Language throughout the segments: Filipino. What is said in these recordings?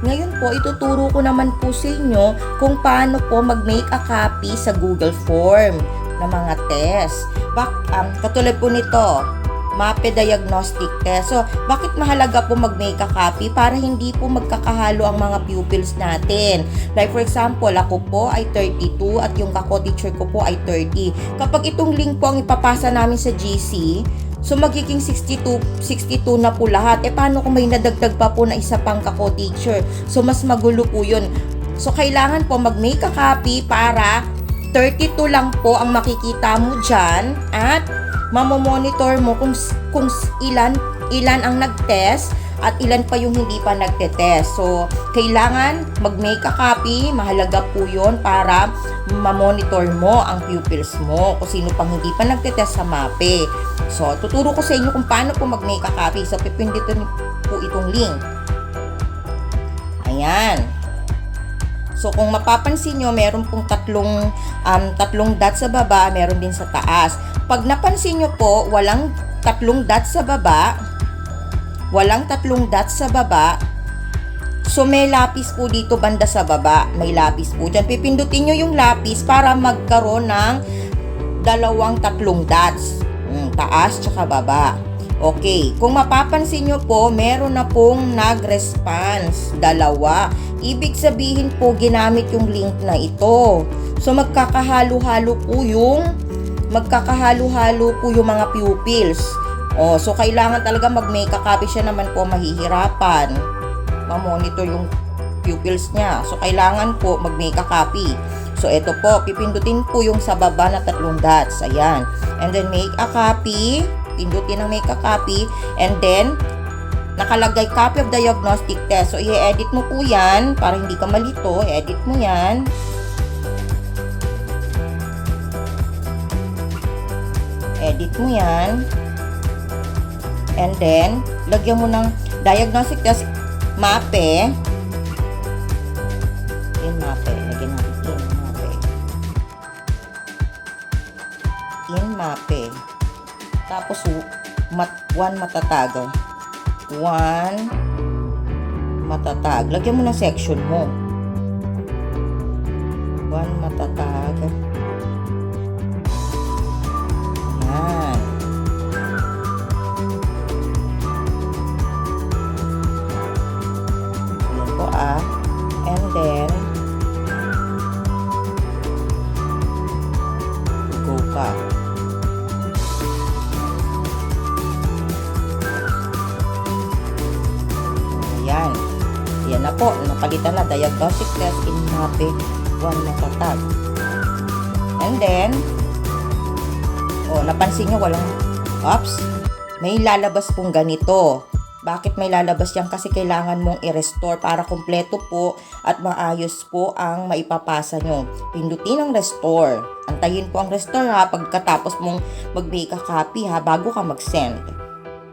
Ngayon po, ituturo ko naman po sa inyo kung paano po mag-make a copy sa Google Form ng mga test. Bak um, katulad po nito, MAPE Diagnostic Test. So, bakit mahalaga po mag-make a copy? Para hindi po magkakahalo ang mga pupils natin. Like for example, ako po ay 32 at yung kako teacher ko po ay 30. Kapag itong link po ang ipapasa namin sa GC, So magiging 62 62 na po lahat. Eh paano kung may nadagdag pa po na isa pang kako teacher? So mas magulo po 'yun. So kailangan po mag-make a copy para 32 lang po ang makikita mo diyan at mamomonitor mo kung kung ilan ilan ang nag-test at ilan pa yung hindi pa nagte-test. So, kailangan mag-make a copy. Mahalaga po yon para ma-monitor mo ang pupils mo kung sino pang hindi pa nagte-test sa MAPE. So, tuturo ko sa inyo kung paano po mag-make a copy. So, pipindutin po itong link. Ayan. So, kung mapapansin nyo, meron pong tatlong, um, tatlong dots sa baba, meron din sa taas. Pag napansin nyo po, walang tatlong dots sa baba, walang tatlong dots sa baba, So may lapis po dito banda sa baba. May lapis po dyan. Pipindutin nyo yung lapis para magkaroon ng dalawang tatlong dots. Taas tsaka baba. Okay, kung mapapansin nyo po, meron na pong nag-response. Dalawa. Ibig sabihin po, ginamit yung link na ito. So magkakahalo-halo po yung magkakahalo-halo po yung mga pupils. Oh, so kailangan talaga mag-make a copy siya naman po mahihirapan. Ma-monitor yung pupils niya. So kailangan po mag-make a copy. So ito po, pipindutin po yung sa baba na tatlong dots. Ayan. And then make a copy. Pindutin ang make a copy. And then nakalagay copy of diagnostic test. So i-edit mo po 'yan para hindi ka malito. I-edit mo 'yan. Edit mo 'yan. And then, lagyan mo ng diagnostic test mape. Mape. Tapos, mat, one matatag. One matatag. Lagyan mo ng section mo. One matatag. Yan po. Napalitan na. Diagnostic test in MAPE 1 na tatag. And then, oh, napansin nyo walang, ops, may lalabas pong ganito. Bakit may lalabas yan? Kasi kailangan mong i-restore para kumpleto po at maayos po ang maipapasa nyo. Pindutin ang restore. Antayin po ang restore ha pagkatapos mong mag-make a copy ha bago ka mag-send.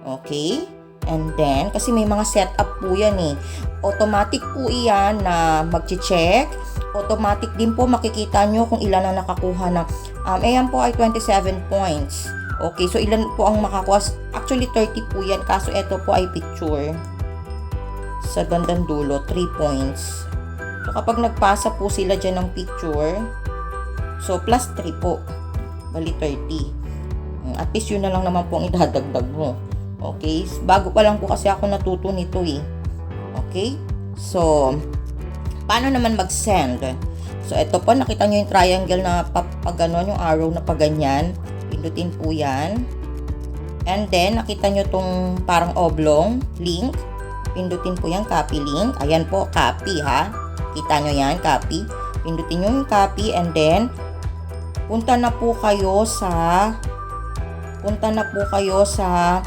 Okay? And then, kasi may mga setup po yan eh. Automatic po iyan na mag-check. Automatic din po makikita nyo kung ilan ang nakakuha ng, um, ayan po ay 27 points. Okay, so ilan po ang makakuha? Actually, 30 po yan. Kaso ito po ay picture. Sa bandang dulo, 3 points. So, kapag nagpasa po sila dyan ng picture, so plus 3 po. Bali, 30. At least yun na lang naman po ang idadagdag mo. Okay? Bago pa lang po kasi ako natuto nito eh. Okay? So, paano naman mag-send? So, ito po, nakita nyo yung triangle na pag ganon, yung arrow na pag ganyan. Pindutin po yan. And then, nakita nyo tong parang oblong link. Pindutin po yan, copy link. Ayan po, copy ha. Kita nyo yan, copy. Pindutin nyo yung copy and then, punta na po kayo sa, punta na po kayo sa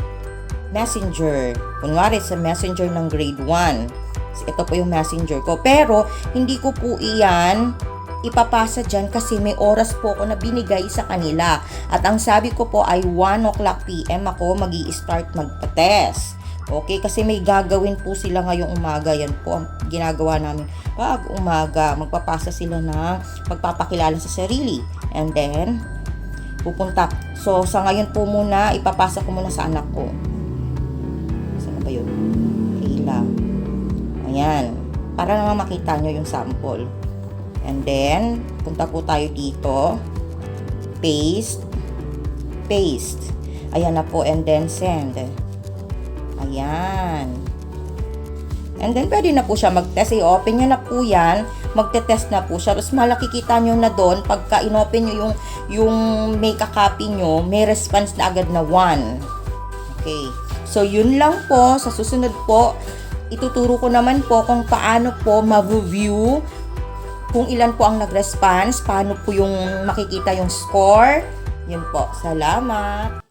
messenger. Kunwari sa messenger ng grade 1. Ito po yung messenger ko. Pero, hindi ko po iyan ipapasa dyan kasi may oras po ako na binigay sa kanila. At ang sabi ko po ay 1 o'clock PM ako mag start magpa-test. Okay, kasi may gagawin po sila ngayong umaga. Yan po ang ginagawa namin pag umaga. Magpapasa sila na magpapakilala sa sarili. And then, pupunta. So, sa ngayon po muna, ipapasa ko muna sa anak ko. Na ba yun? Kayla. Ayan. Para naman makita nyo yung sample. And then, punta po tayo dito. Paste. Paste. Ayan na po. And then, send. Ayan. And then, pwede na po siya mag-test. I-open nyo na po yan. Magte-test na po siya. Tapos, malakikita nyo na doon, pagka in-open nyo yung, yung may kakopy nyo, may response na agad na 1. Okay. So, yun lang po. Sa susunod po, ituturo ko naman po kung paano po ma-view kung ilan po ang nag-response, paano po yung makikita yung score. Yun po. Salamat.